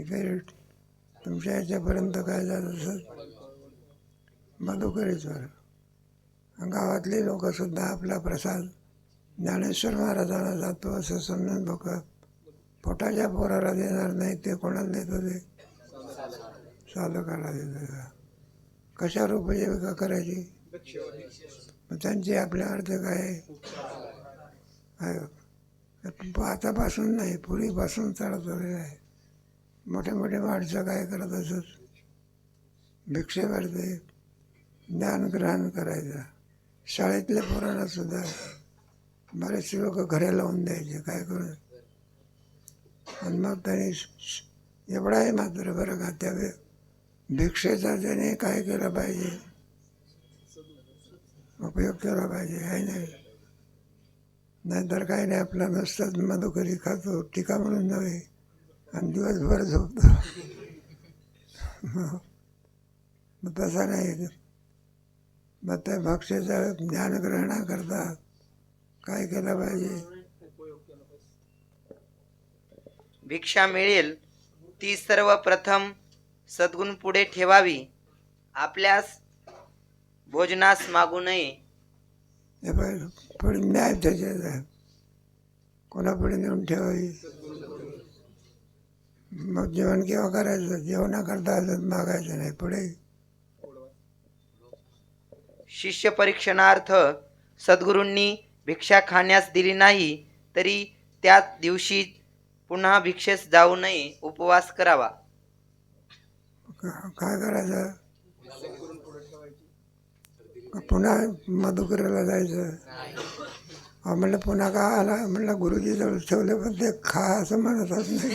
इथे तुमच्या याच्यापर्यंत काय झालं असं मधुकरेश्वर. गावातली लोकंसुद्धा आपला प्रसाद ज्ञानेश्वर महाराजांना जातो असं समजून लोक पोटाच्या पोराला देणार नाही ते कोणाला देत होते साधकाला देत होता कशावर उपजीविका करायची? मग त्यांची आपल्या अर्थ काय? आहे? आतापासून नाही पूर्वीपासून चालत आलेलं आहे. मोठे मोठे माणसं काय करत असत? भिक्षेवरती ज्ञानग्रहण करायचं. शाळेतल्या पोरांना सुद्धा बरेचसे लोक घरे लावून द्यायचे काय करून आणि मग त्यांनी एवढाही आहे मात्र बरं का त्या वे- भिक्षेचा त्याने काय केलं पाहिजे? उपयोग केला पाहिजे आहे नाही नाहीतर काही नाही आपला नुसताच मधुकरी खातो टीका म्हणून नव्हे. आणि दिवसभर झोपतो. मग तसा नाही मग त्या भक्ष्याचा ज्ञानग्रहणाकरता काय केलं पाहिजे? भिक्षा मिळेल ती सर्वप्रथम सद्गुण पुढे ठेवावी. आपल्यास भोजनास मागू नये. पुढे न्याय त्याच्यात आहे. कोणापुढे नेऊन ठेवावी? मग जेवण केव्हा करायचं जेवणाकरता अजून मागायचं नाही पुढे. शिष्य परीक्षणार्थ सद्गुरूंनी भिक्षा खाण्यास दिली नाही तरी त्याच दिवशी पुन्हा भिक्षेस जाऊ नये उपवास करावा. का- काय करायचं? पुन्हा मधुकराला जायचं? अहो म्हणलं पुन्हा का आला? म्हणलं गुरुजी जवळ ठेवलं पण ते खा असं म्हणतच नाही.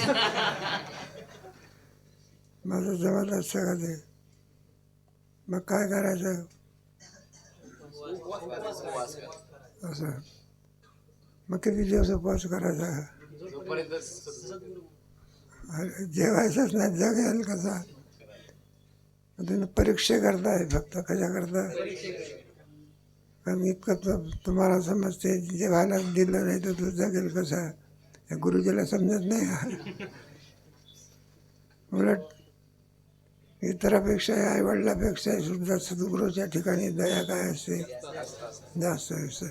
माझं जमत सगळं का ते. मग काय करायचं? असं. मग किती दिवस उपवास करायचा? अरे जेवायचंच नाही जगेल कसा? तुम्ही परीक्षा करताय फक्त कशा करता इतकं तर तुम्हाला समजते जेवायला दिलं नाही तर तू जगेल कसं या गुरुजीला समजत नाही उलट इतरापेक्षा आईवडिलापेक्षा सुद्धा सद्गुरूच्या ठिकाणी दया काय असते जास्त असते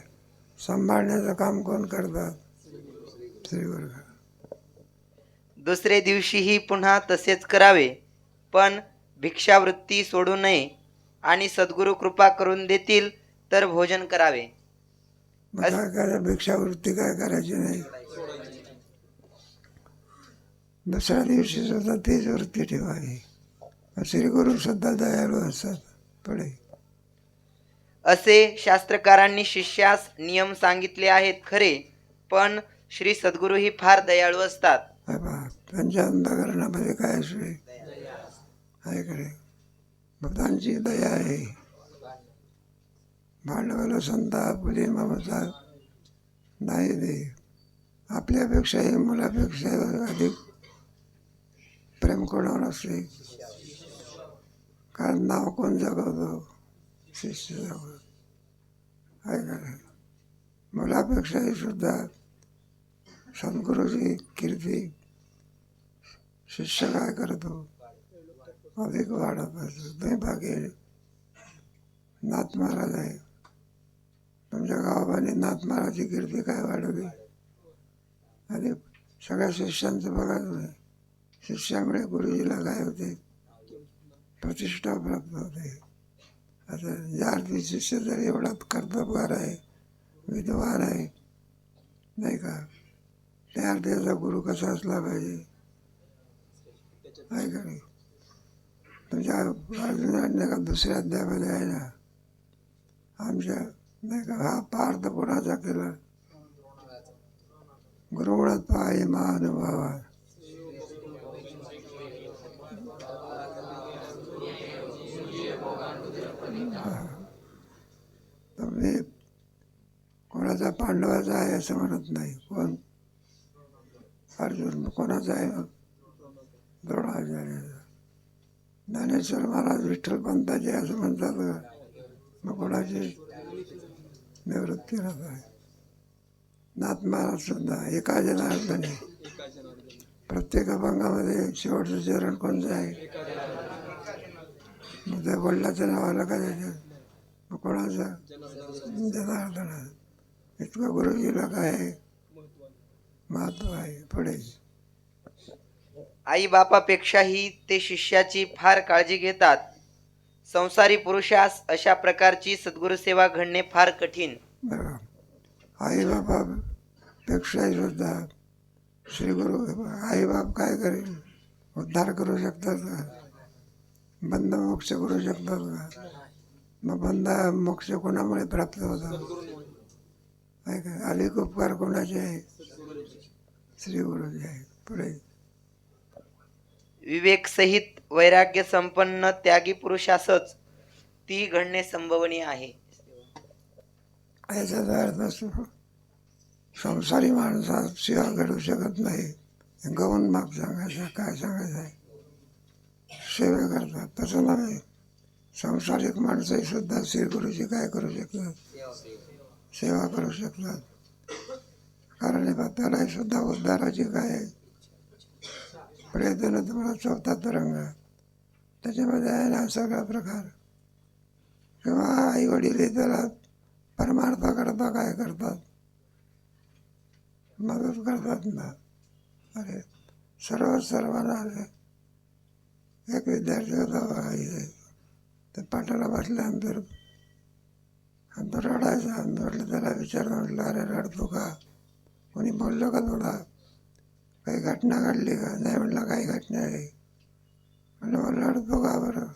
सांभाळण्याचं काम कोण करतात श्रीवर्ग दुसरे दिवशीही पुन्हा तसेच करावे पण भिक्षावृत्ती सोडू नये आणि सद्गुरू कृपा करून देतील तर भोजन करावे. काय भिक्षावृत्ती काय करायची नाही. दुसऱ्या दिवशी सुद्धा तीच वृत्ती ठेवावी. श्री गुरु सुद्धा दयाळू असतात पुढे. असे शास्त्रकारांनी शिष्यास नियम सांगितले आहेत खरे पण श्री सद्गुरूही फार दयाळू असतात. हा त्यांच्या अंतकरणामध्ये काय असते आहे भक्तांची दया आहे. भांडवल संताप पुढे ममता नाही दे आपल्यापेक्षाही मुलापेक्षा अधिक प्रेम कोणावर असते कारण नाव कोण जगवतो? शिष्य जगवतो. आहे का मुलापेक्षाही सुद्धा सद्गुरूची कीर्ती शिष्य काय करतो? अधिक वाढत असतो. तुम्ही बाकी नाथ महाराज आहे. तुमच्या गावाने नाथ महाराजची कीर्ती काय वाढवली? आणि सगळ्या शिष्यांचं बघा तुम्ही. शिष्यामुळे गुरुजीला काय होते? प्रतिष्ठा प्राप्त होते. आता ज्या अर्थी शिष्य जर एवढा कर्तबगार आहे विद्वान आहे नाही का? त्या अर्थाचा गुरु कसा असला पाहिजे? आहे का नाही? तुमच्या अर्जुनाने नाही का दुसऱ्या अध्यायामध्ये आहे ना? आमच्या नाही का हा पार्थ कोणाचा केला? गुरुगुणात पाय महानुभावा तर मी कोणाचा पांडवाचा आहे असं म्हणत नाही. कोण? अर्जुन कोणाचा आहे मग? द्रोणाचार्याचा ज्ञानेश्वर महाराज विठ्ठलपंताचे असं म्हणतात का? मग कोणाची? निवृत्ती राहत आहे. नाथ महाराज सुद्धा एका जनार्दने. प्रत्येक अभंगामध्ये शेवटचं चरण कोणतं आहे? मग त्या वडिलाचं नाव आलं का त्याच्यात मग कोणाचं? जनार्दन इतकं गुरुजीला काय आहे. महत्त्व आहे पुढे आई बापापेक्षाही ते शिष्याची फार काळजी घेतात. संसारी पुरुषास अशा प्रकारची सद्गुरु सेवा घडणे फार कठीण. बघा. आई बाबा पेक्षाही सुद्धा श्री गुरु आई बाप काय करेल? उद्धार करू शकतात का? बंध मोक्ष करू शकतात का? मग बंध मोक्ष कोणामुळे प्राप्त होतो? काय काय अलिक उपकार कोणाचे आहे? श्री गुरुजी आहे. पुढे. विवेकसहित वैराग्य संपन्न त्यागी पुरुषासच ती घडणे संभवनीय आहे. याचा अर्थ असतो? संसारी माणसात सेवा घडू शकत नाही. गवन माप सांगायचा काय सांगायचं आहे? सेवा करतात. तसं नव्हे संसारिक माणसंही सुद्धा श्री काय करू शकतात? सेवा करू शकतात. कारण हे त्यालाही सुद्धा उद्धाराची काय आहे? प्रयत्न तुम्हाला चौथा तरंग. त्याच्यामध्ये आहे ना सगळा प्रकार. किंवा आई वडील त्याला परमार्थ करता काय करतात? मदत करतात ना. अरे सर्व सर्वांना एक विद्यार्थी होता ते पाठाला बसल्यानंतर आणि तो रडायचा. म्हटलं त्याला विचारलं म्हटलं अरे रडतो का? कोणी बोललं का तुला? काही घटना घडली का? नाही म्हटलं काही घटना आहे. म्हणलं मला लढतो का बरं?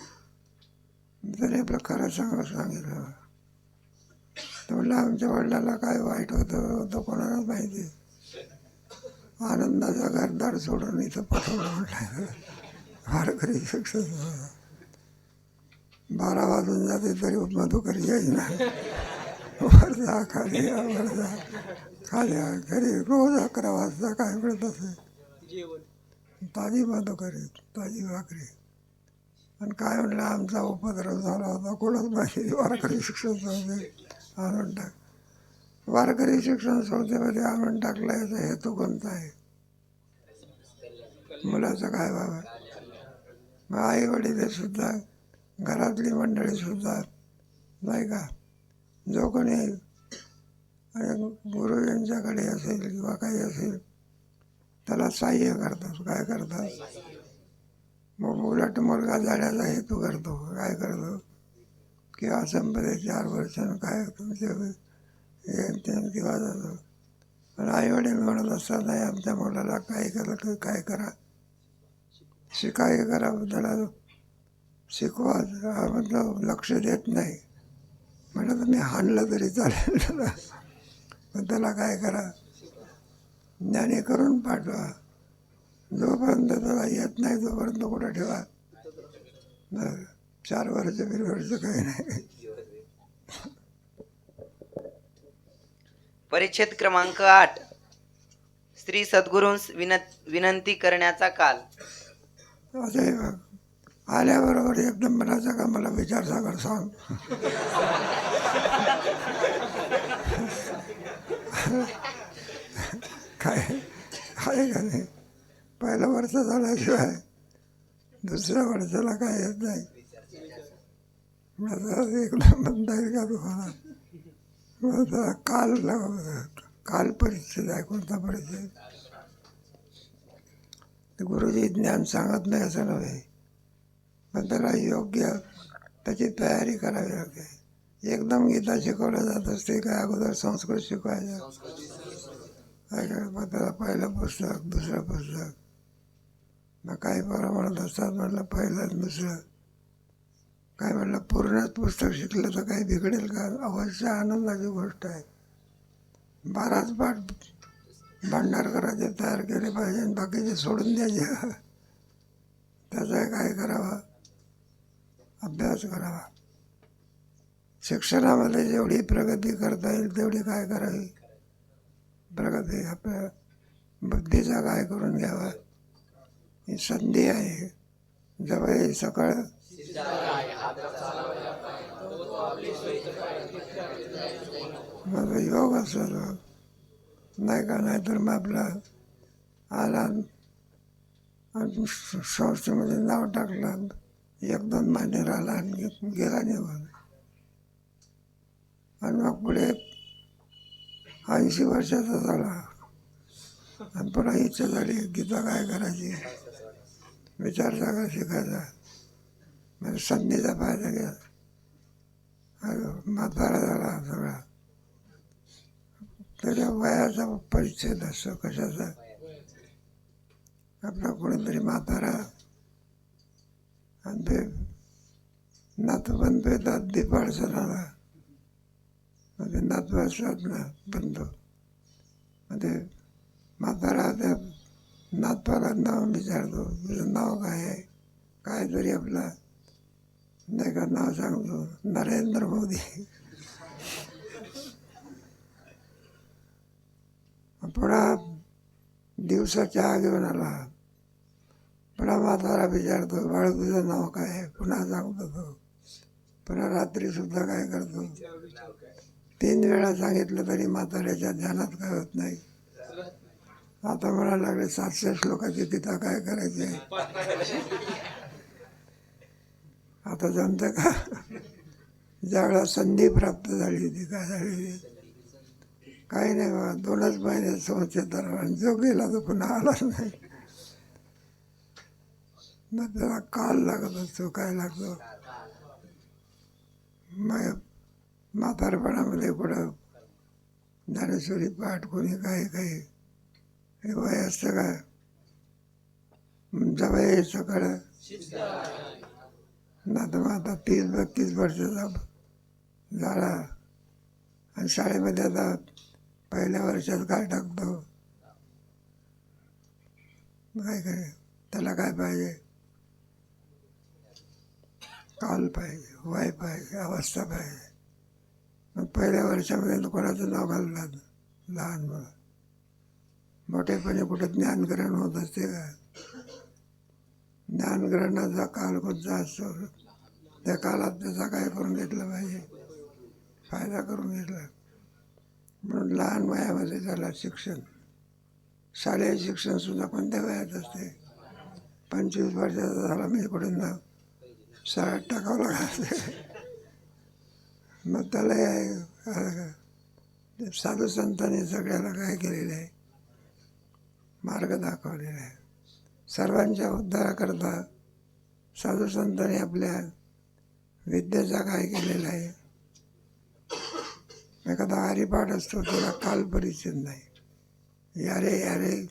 त्याने आपलं खरं सांग सांगितलं. तर म्हटलं आमच्या वडिलाला काय वाईट होतं होतं कोणाला माहिती आनंदाचा घरदार सोडून इथं पाठवलं म्हटलं. वारकरी शिक्षण बारा वाजून जाते तरी मधुकरी येईना वर जा खाली या वर जा खाली. या घरी रोज अकरा वाजता काय मिळत असे ताजी मधुकरी ताजी भाकरी. आणि काय म्हटलं आमचा उपद्रव झाला होता कोणाच माहिती वारकरी शिक्षण संस्थे आणून टाक. वारकरी शिक्षण संस्थेमध्ये आणून टाकला याचा हेतू कोणता आहे? मुलाचं काय बाबा? मग आई वडील सुद्धा घरातली मंडळी सुद्धा नाही का? जो कोणी गुरु यांच्याकडे असेल किंवा काही असेल त्याला सहाय्य करतात. काय करतात? मग उलट मुलगा जाण्याचा हेतू करतो. काय करतो? की असंपदे म्हणजे चार वर्षानं काय तुमचे हे किंवा जातो पण आईवडील म्हणत असतात नाही आमच्या मुलाला काय करा काय करा. शिकाय करा त्याला शिकवा. हा मतलब लक्ष देत नाही. म्हटलं तुम्ही हाणलं तरी चालेल. त्याला पण त्याला काय करा ज्ञानी करून पाठवा. जोपर्यंत त्याला येत नाही तोपर्यंत कुठं ठेवा. चार वर्ष बिर वर्ष काही नाही. परिच्छेद क्रमांक आठ. श्री सद्गुरूंस विन विनंती करण्याचा काल. असं आहे बघ. आल्याबरोबर एकदम म्हणायचं का मला विचार सागर सांग. काय? आहे का नाही? पहिलं वर्ष झाल्याशिवाय दुसऱ्या वर्षाला काय येत नाही. माझं एकदम म्हणता येईल का तुम्हाला. मग काल काल परिस्थिती आहे कोणता परिस्थिती? गुरुजी ज्ञान सांगत नाही असं नव्हे. त्याला योग्य त्याची तयारी करावी लागते. एकदम गीता शिकवलं जात असते काय अगोदर संस्कृत शिकवायचं. मग त्याला पहिलं पुस्तक दुसरं पुस्तक. मग काही प्रमाणात म्हणत असतात म्हटलं पहिलं दुसरं. काय म्हटलं पूर्णच पुस्तक शिकलं तर काही बिघडेल का? अवश्य आनंदाची गोष्ट आहे. बाराच पाठ भांडारकराचे तयार केले पाहिजे आणि बाकीचे सोडून द्यायचे. त्याचं काय करावं? अभ्यास करावा. शिक्षणामध्ये जेवढी प्रगती करता येईल तेवढी काय करावी? प्रगती आपल्या बुद्धीचा काय करून घ्यावा? ही संधी आहे. जवळ सकाळ. माझा योग असेल. नाही का? नाही तर मग आपला आला आणि संस्थेमध्ये नाव टाकलं. एक दोन महिने राहिला आणि गेला निघून आणि मग पुढे ऐंशी वर्षाचा झाला. आणि पुन्हा इच्छा झाली गीता काय करायची? विचार सगळा शिकायचा? म्हणजे संधीचा फायदा घ्या. म्हातारा झाला सगळा. त्याच्या वयाचा परिच्छेद असतो कशाचा? आपला कोणीतरी म्हातारा आणि ते नातू बनतो येतात दिपाळ सणाला. म्हणजे नातू असतात ना बंधू म्हणजे म्हातारा त्या नातवाला नाव विचारतो तुझं नाव काय आहे? काय तरी आपला नाही का नाव सांगतो. नरेंद्र मोदी. पुन्हा दिवसाच्या चहा घेऊन आला पुन्हा म्हातारा विचारतो बाळ तुझं नाव काय आहे? पुन्हा सांगतो तो. पुन्हा रात्री सुद्धा काय करतो? तीन वेळा सांगितलं तरी म्हाताऱ्याच्या ध्यानात काय होत नाही. आता म्हणायला लागले सातशे श्लोकाची गीता काय करायची आहे? आता जमतं का? ज्यावेळेला संधी प्राप्त झाली होती काय झाली होती? काही नाही बाबा दोनच महिने संस्थेत आणि जो गेला तो पुन्हा आलाच नाही. मग त्याला काल लागत असतो काय लागतो मग म्हातारपणामध्ये कुठं ज्ञानेश्वरी पाठ कोणी काय काही हे वय असतं काय जवळ यायचं कळं ना तर मग आता तीस बत्तीस वर्षाचा झाला. आणि शाळेमध्ये आता पहिल्या वर्षात काय टाकतो. काय काय त्याला काय पाहिजे? काल पाहिजे वय पाहिजे अवस्था पाहिजे. मग पहिल्या वर्षामध्ये कोणाचं नाव घालणार लहान मुलं. मोठेपणी कुठं ज्ञानग्रहण होत असते का? ज्ञानग्रहणाचा काल कोणता असतो? त्या काळात त्याचा काय करून घेतलं पाहिजे? फायदा करून घेतला. म्हणून लहान वयामध्ये झाला शिक्षण. शालेय शिक्षणसुद्धा कोणत्या वयात असते? पंचवीस वर्षाचा झाला मी कुठून ना शाळेत टाकावं लागते मग त्याला हे, साधू संतांनी सगळ्याला काय केलेलं आहे? मार्ग दाखवलेला आहे. सर्वांच्या उद्धाराकरता साधू संतांनी आपल्या विद्येचा काय केलेला आहे? एखादा हरिपाठ असतो त्याला काल परिचित नाही. यारे यारे.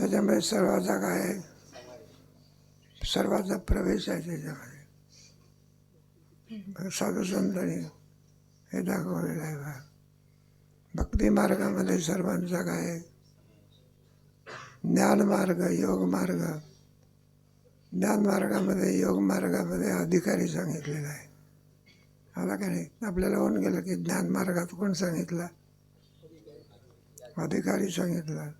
त्याच्यामध्ये सर्वाचा काय आहे? सर्वाचा प्रवेश आहे त्याच्यामध्ये. साधू संतांनी हे दाखवलेलं आहे बा भक्ती मार्गामध्ये सर्वांचा काय आहे? ज्ञान मार्ग योग मार्ग. ज्ञान मार्गामध्ये योग मार्गामध्ये अधिकारी सांगितलेला आहे. आला का नाही आपल्याला होऊन गेलं की ज्ञान मार्गात कोण सांगितला? अधिकारी सांगितला.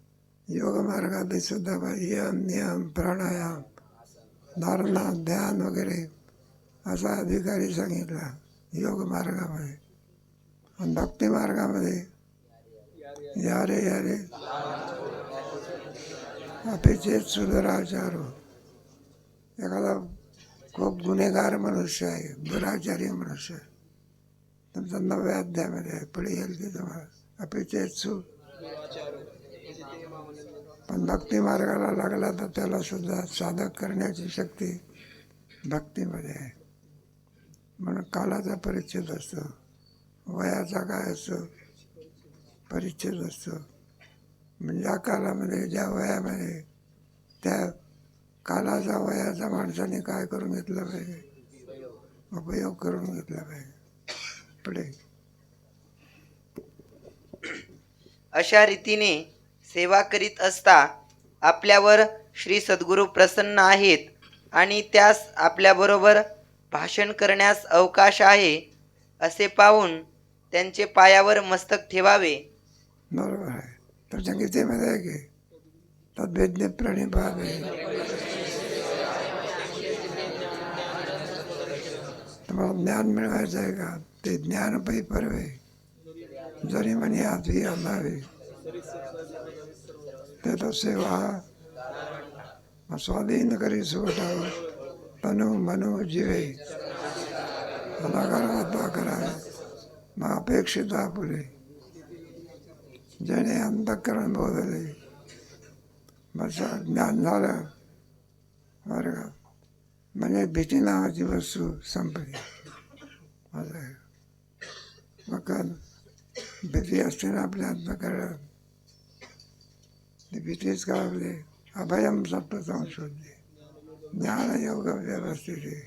योग मार्गात सुद्धा यम नियम प्राणायाम धारणा ध्यान वगैरे असा अधिकारी सांगितला योग मार्गामध्ये आणि भक्ती मार्गामध्ये यारे. यारे अपेक्षित सुधराचारो एखादा खूप गुन्हेगार मनुष्य आहे दुराचारी मनुष्य आहे. तुमचा नव्या अध्यायामध्ये आहे पुढे येईल की तुम्हाला अपेक्षित सु पण भक्ती मार्गाला लागला तर त्याला सुद्धा साधक करण्याची शक्ती भक्तीमध्ये आहे. म्हणून कालाचा परिच्छेद असतो वयाचा काय असतो परिच्छेद असतो. म्हणजे ज्या कालामध्ये ज्या वयामध्ये त्या कालाचा वयाचा माणसाने काय करून घेतलं पाहिजे? उपयोग करून घेतला पाहिजे. पुढे. अशा रीतीने सेवा करीत असता आपल्यावर श्री सद्गुरू प्रसन्न आहेत आणि त्यास आपल्याबरोबर भाषण करण्यास अवकाश आहे असे पाहून त्यांचे पायावर मस्तक ठेवावे. बरोबर आहे. तर संगीतेमध्ये आहे. की तद्वेज्ञ प्रणिपादे तुम्हाला ज्ञान मिळवायचं आहे का? ते ज्ञान पै परवे. जरी म्हणे आधी आणावे ते तो सेवा स्वाधीन करी सोटाव तनु मनो जीवे आता करा आता करा मग अपेक्षित आपुले ज्याने अंतकरण बोधले बस ज्ञान झालं बरं का म्हणजे भीती नावाची वस्तू संपली असं आहे मग का भीती असते ना आपल्या अंतकरणात ती भीतीच का आपले अभयम सप्त संशोधले ज्ञान योग व्यवस्थित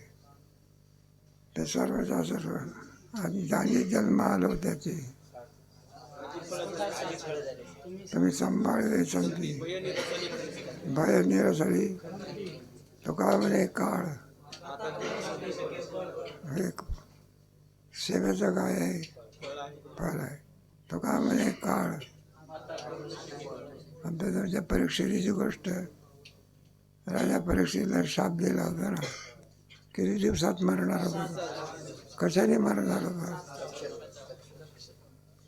ते सर्वचा सर्व आणि ज्याने जन्म आलो त्याचे तुम्ही सांभाळले संती भय निरसली तो काय म्हणे काळ। एक सेवेचं काय आहे फळ आहे। तो काय म्हणे काळ। आणि परीक्षेची गोष्ट राजा परीक्षेला शाप दिला होता ना. किती दिवसात मरणार होता? कशाने मरणार होता?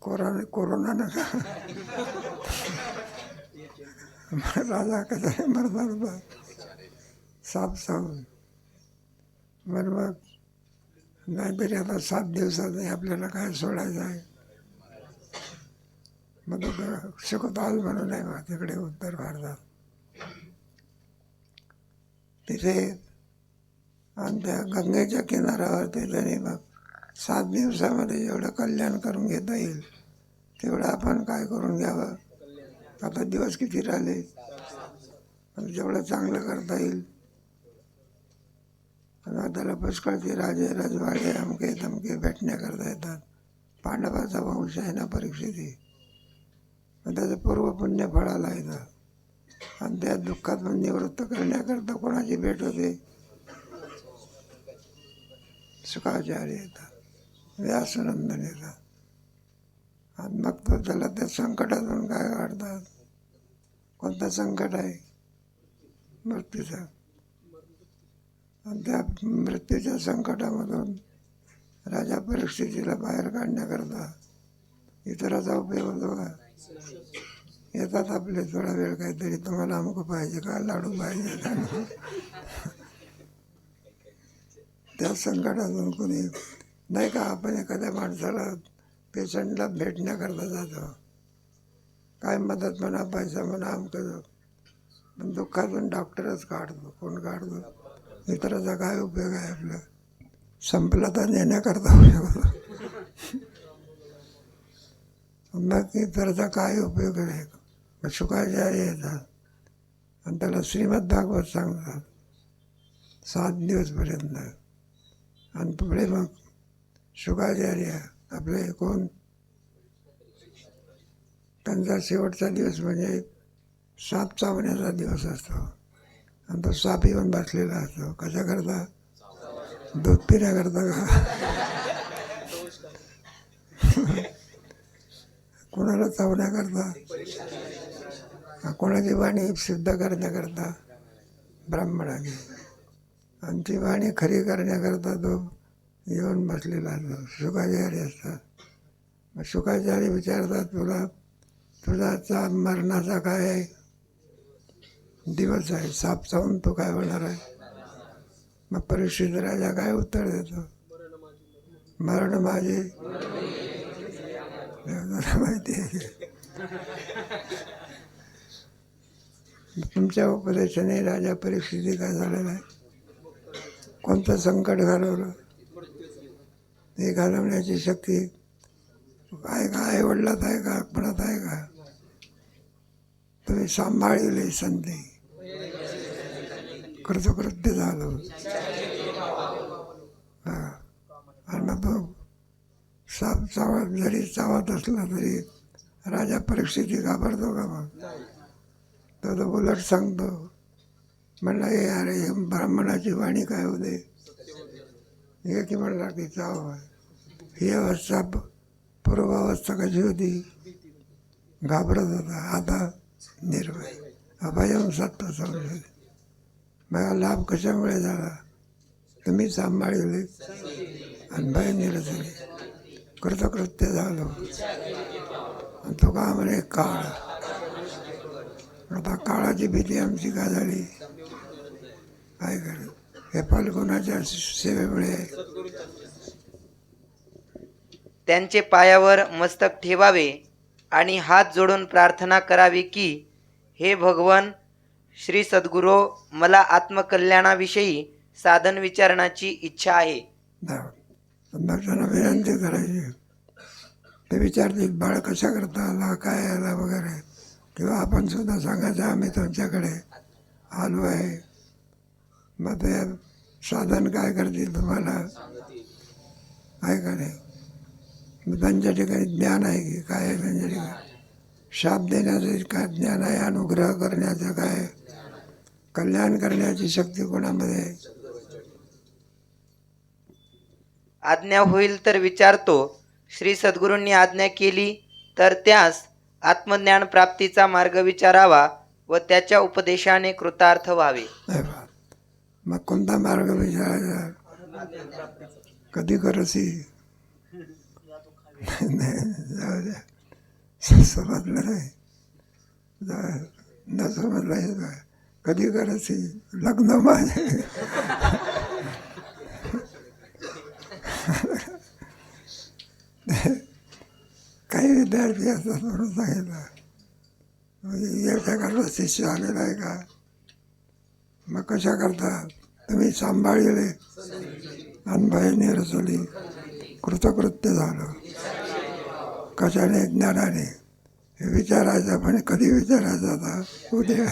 कोरोना कोरोनानं का? राजा कशाने मरणार होता? साप चावून बरं मग नाहीतरी आता सात दिवसात आपल्याला काय सोडायचं आहे? मग तो शिकवताल म्हणून आहे बा तिकडे उत्तर भारतात तिथे आणि त्या गंगेच्या किनाऱ्यावरती त्यांनी मग सात दिवसामध्ये जेवढं कल्याण करून घेता येईल तेवढं आपण काय करून घ्यावं आता दिवस किती राहिले जेवढं चांगलं करता येईल त्याला राजे राजवाडे अमके तमके भेटण्याकरता येतात पांडवाचा वंश आहे ना परीक्षेची पण त्याचं पूर्व पुण्य फळाला येतं आणि त्या दुःखातून निवृत्त करण्याकरता कोणाची भेट होते? सुखाचार्य येतात व्यासनंदन येतात आणि मग तो त्याला त्या संकटातून काय काढतात? कोणतं संकट आहे? मृत्यूचं. आणि त्या मृत्यूच्या संकटामधून राजा परिस्थितीला बाहेर काढण्याकरता इतराचा उपयोग होतो का? येतात आपले थोडा वेळ काहीतरी तुम्हाला अमुक पाहिजे का? लाडू पाहिजे त्या संकटातून कोणी नाही का आपण एखाद्या माणसाला पेशंटला भेटण्याकरता जातो. काय मदत म्हणा पैसा म्हणा अमकं पण दुःखातून डॉक्टरच काढतो कोण काढतो? इतराचा काय उपयोग आहे आपला? संपला तर नेण्याकरता उपयोग होतो. मग त्याचा काय उपयोग नाही मग शुकाचार्य येतात. आणि त्याला श्रीमद भागवत सांगतात. सात दिवसपर्यंत. आणि पुढे मग शुकाचार्य आपले कोण? त्यांचा शेवटचा दिवस म्हणजे साप चावण्याचा दिवस असतो. आणि तो साप येऊन बसलेला असतो. कशाकरता दूध पिण्याकरता का? कोणाला चावण्याकरता कोणाची वाणी सिद्ध करण्याकरता ब्राह्मणाने आमची वाणी खरी करण्याकरता तो येऊन बसलेला असतो. शुकाचारी असतात. मग शुकाचार्य विचारतात तुला तुझा चा मरणाचा काय आहे? दिवस आहे. साप चावून तो काय होणार आहे? मग परीक्षित राजा काय उत्तर देतो? मरण माझे. माहिती आहे. तुमच्या उपदेशाने राजा परिस्थिती काय झालेला आहे? कोणतं संकट घालवलं? ते घालवण्याची शक्ती आहे का? आई वडिलात आहे का? आपणात आहे का? तुम्ही सांभाळले संधी. कृतकृत्य झालो. हां. आणि मग साप चावत जरी चावत असला तरी राजा परिस्थिती घाबरतो का मग? तो तो उलट सांगतो म्हणला हे अरे हे ब्राह्मणाची वाणी काय होते? हे की म्हणला की चाव ही अवस्था पूर्वावस्था कशी होती? घाबरत होता आता निर्भय अभयम सत्व समजले. मला लाभ कशामुळे झाला? तुम्ही सांभाळले आणि भय निरसले. कृतकृत्य झालो आणि तो का म्हणे काळ। आता काळाची भीती आमची काय झाली? काय करे? हे फाल्गुनाच्या सेवेमुळे. त्यांचे पायावर मस्तक ठेवावे आणि हात जोडून प्रार्थना करावी की हे भगवन श्री सद्गुरो मला आत्मकल्याणाविषयी साधन विचारण्याची इच्छा आहे. जाऊ. विनंती करायची. ते विचारतील बाळ कशा करता आला काय आला वगैरे. किंवा आपण सुद्धा सांगायचं आम्ही तुमच्याकडे आलो आहे. मग ते साधन काय करतील तुम्हाला? काय करे मग त्यांच्या ठिकाणी ज्ञान आहे की काय आहे त्यांच्या ठिकाणी? शाप देण्याचं काय ज्ञान आहे अनुग्रह करण्याचं काय कल्याण करण्याची शक्ती कोणामध्ये आहे आज्ञा होईल तर विचारतो. श्री सद्गुरूंनी आज्ञा केली तर त्यास आत्मज्ञान प्राप्तीचा मार्ग विचारावा व त्याच्या उपदेशाने कृतार्थ व्हावे. बा. मग कोणता मार्ग विचारायचा? कधी करसी? जाऊ द्या. समजलं नाही. न समजलं कधी करसी? लग्न माझे काही विद्यार्थी असतात म्हणून सांगितलं. म्हणजे याच्याकडलं शिष्य आलेला आहे का? मग कशा करता तुम्ही सांभाळले अनभयने रचली कृतकृत्य झालं. कशाने? ज्ञानाने. हे विचारायचं पण कधी विचारायचं आता? उद्या.